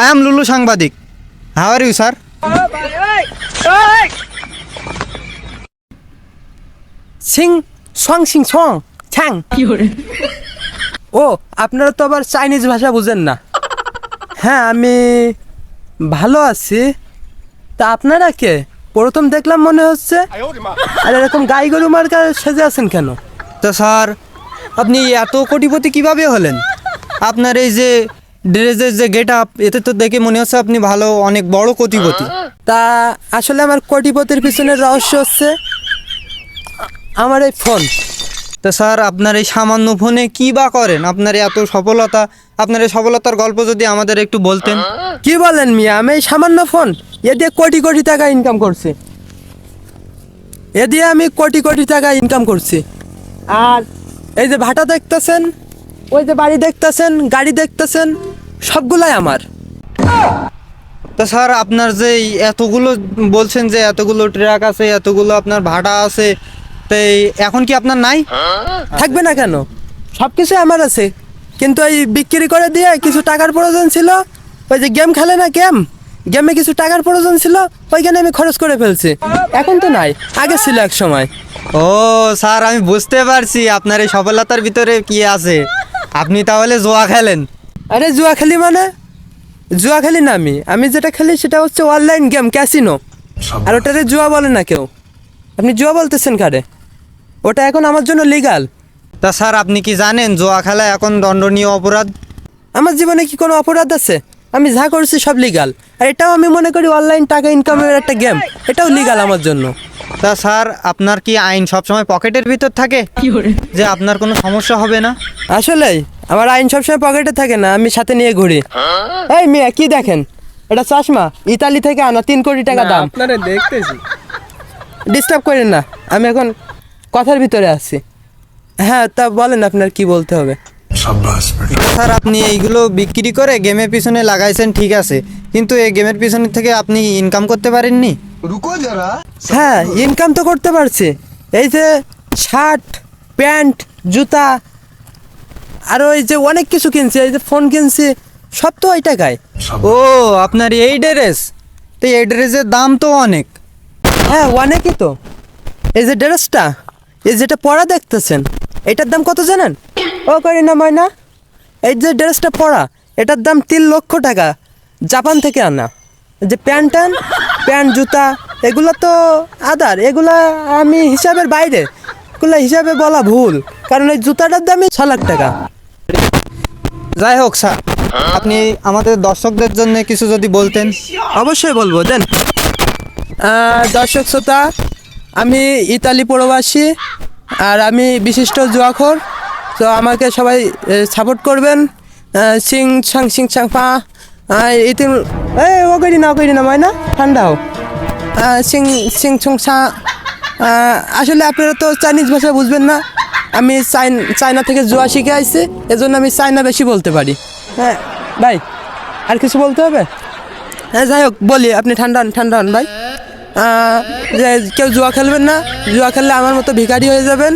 I am Lulu সাংবাদিক how are you sir সিং সং সিং সং ছ্যাং ও আপনারা তো আবার চাইনিজ ভাষা বুঝেন না। হ্যাঁ আমি ভালো আছি। তা আপনারা কে? প্রথম দেখলাম মনে হচ্ছে আর এরকম গাই গরু মার্কা সেজে আছেন কেন? তো স্যার আপনি এত কোটিপতি কীভাবে হলেন? আপনার এই যে ড্রেসের যে গেট আপ এতে তো দেখে মনে হচ্ছে আপনি ভালো অনেক বড় কোটিপতি। তা আসলে আমার কোটিপতির পিছনের রহস্য হচ্ছে আমার এই ফোন। তো স্যার আপনার এই সামান্য ফোনে কি বা করেন? আপনার এত সফলতা আপনার এই সফলতার গল্প যদি আমাদের একটু বলতেন। কি বলেন মিয়া আমি এই সামান্য ফোন এ দিয়ে কোটি কোটি টাকা ইনকাম করছি। এ দিয়ে আমি কোটি কোটি টাকা ইনকাম করছি। আর এই যে ভাটা দেখতেছেন ওই যে বাড়ি দেখতেছেন গাড়ি দেখতেছেন সবগুলাই আমার। তো স্যার আপনার যে এতগুলো বলছেন যে এতগুলো ট্রাক আছে এতগুলো আপনার ভাড়া আছে তো এই- এখন কি আপনার নাই? থাকবে না কেন? সব কিছু আমার আছে। কিন্তু এই বিক্রি করে দিয়ে কিছু টাকার প্রয়োজন ছিল ওই যে গেম খেলে না গেম? গেমে কিছু টাকার প্রয়োজন ছিল ওইখানে আমি খরচ করে ফেলছি। এখন তো নাই আগে ছিল এক সময়। ও স্যার আমি বুঝতে পারছি আপনার এই সফলতার ভিতরে কি আছে। আপনি তাহলে জোয়া খেলেন। আরে জুয়া খেলি মানে? জুয়া খেলি না আমি। আমি যেটা খেলি সেটা হচ্ছে অনলাইন গেম ক্যাসিনো আর ওটারে জুয়া বলে না কেউ। আপনি জুয়া বলতেছেন কারে? ওটা এখন আমার জন্য লিগাল তা স্যার আপনি কি জানেন জুয়া খেলা এখন দণ্ডনীয় অপরাধ? আমার জীবনে কি কোনো অপরাধ আছে? আমি যা করছি সব লিগাল আর এটাও আমি মনে করি অনলাইন টাকা ইনকামের একটা গেম এটাও লিগাল আমার জন্য। তা স্যার আপনার কি আইন সবসময় পকেটের ভিতর থাকে? যে আপনার কোনো সমস্যা হবে না? আসলেই। আমার আইন সবসময় পকেটে থাকে না আমি সাথে নিয়ে ঘুরি। এই মিয়া কি দেখেন? এটা চশমা ইতালি থেকে আনা তিন কোটি টাকা দাম। আপনারা দেখতেছি। ডিস্টার্ব করেন না আমি এখন কথার ভিতরে আছি। হ্যাঁ তা বলেন আপনার কি বলতে হবে? স্যার আপনি এইগুলো বিক্রি করে গেমের পিছনে লাগাইছেন ঠিক আছে। কিন্তু এই গেমের পিছনে থেকে আপনি ইনকাম করতে পারেননি? হ্যাঁ ইনকাম তো করতে পারছি। এই যে শার্ট প্যান্ট জুতা আর ওই যে অনেক কিছু কিনছি এই যে ফোন কিনছি সব তো ওই টাকায়। ও আপনার এই ড্রেস? তো এই ড্রেসের দাম তো অনেক। হ্যাঁ অনেকই তো। এই যে ড্রেসটা এই যেটা পরা দেখতেছেন এটার দাম কত জানেন? ও করি না ময়না এই যে ড্রেসটা পরা এটার দাম তিন লক্ষ টাকা জাপান থেকে আনা। যে প্যান্ট ট্যান প্যান্ট জুতা এগুলো তো আদার এগুলা আমি হিসাবের বাইরে। এগুলো হিসাবে বলা ভুল কারণ এই জুতাটার দামই ছ লাখ টাকা। যাই হোক, স্যার। আপনি আমাদের দর্শকদের জন্য কিছু যদি বলতেন। অবশ্যই বলব, দেন। দর্শক শ্রোতা, আমি ইতালি প্রবাসী, আর আমি বিশিষ্ট জুয়াখোর। তো আমাকে সবাই সাপোর্ট করবেন। সিং সাং সিং সাং পা। ইতিম এই ও করি না করি না, ময়না, ঠান্ডা হোক। সিং সিং ছুং, সা। আসলে আপনারা তো চাইনিজ ভাষা বুঝবেন না। আমি চাইন চায়না থেকে জুয়া শিখে আসছি এজন্য আমি চায়না বেশি বলতে পারি। হ্যাঁ। ভাই আর কিছু বলতে হবে? হ্যাঁ যাই হোক বলি আপনি ঠান্ডা হন ঠান্ডা হন ভাই। যে কেউ জুয়া খেলবেন না জুয়া খেললে আমার মতো ভিখারি হয়ে যাবেন।